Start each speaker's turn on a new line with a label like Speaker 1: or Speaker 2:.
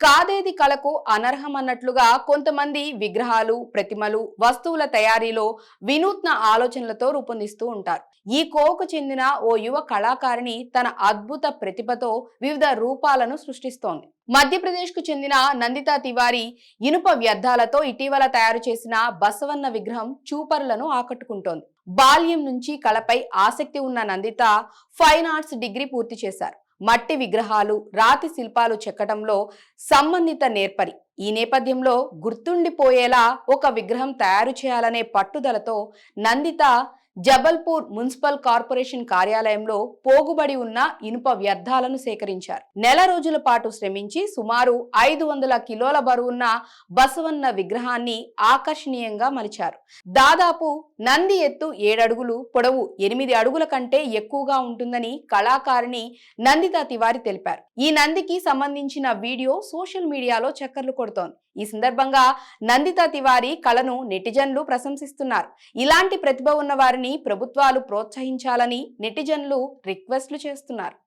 Speaker 1: కాదేది కళకు అనర్హమన్నట్లుగా కొంతమంది విగ్రహాలు ప్రతిమలు వస్తువుల తయారీలో వినూత్న ఆలోచనలతో రూపొందిస్తూ ఉంటారు. ఈ కోకు చెందిన ఓ యువ కళాకారిణి తన అద్భుత ప్రతిభతో వివిధ రూపాలను సృష్టిస్తోంది. మధ్యప్రదేశ్కు చెందిన నందితా తివారి ఇనుప వ్యర్థాలతో ఇటీవల తయారు చేసిన బసవన్న విగ్రహం చూపరులను ఆకట్టుకుంటోంది. బాల్యం నుంచి కళపై ఆసక్తి ఉన్న నందిత ఫైన్ ఆర్ట్స్ డిగ్రీ పూర్తి చేశారు. మట్టి విగ్రహాలు రాతి శిల్పాలు చెక్కడంలో సంబంధిత నేర్పరి. ఈ నేపథ్యంలో గుర్తుండిపోయేలా ఒక విగ్రహం తయారు చేయాలనే పట్టుదలతో నందిత జబల్పూర్ మున్సిపల్ కార్పొరేషన్ కార్యాలయంలో పోగుబడి ఉన్న ఇనుప వ్యర్థాలను సేకరించారు. నెల రోజుల పాటు శ్రమించి సుమారు ఐదు వందల కిలోల బరువున్న బసవన్న విగ్రహాన్ని ఆకర్షణీయంగా మలిచారు. దాదాపు నంది ఎత్తు ఏడడుగులు పొడవు ఎనిమిది అడుగుల కంటే ఎక్కువగా ఉంటుందని కళాకారిణి నందిత తివారి తెలిపారు. ఈ నందికి సంబంధించిన వీడియో సోషల్ మీడియాలో చక్కర్లు కొడుతోంది. ఈ సందర్భంగా నందిత తివారి కళను నెటిజన్లు ప్రశంసిస్తున్నారు. ఇలాంటి ప్రతిభ ఉన్న వారిని ప్రభుత్వాలు ప్రోత్సహించాలని నెటిజన్లు రిక్వెస్ట్లు చేస్తున్నారు.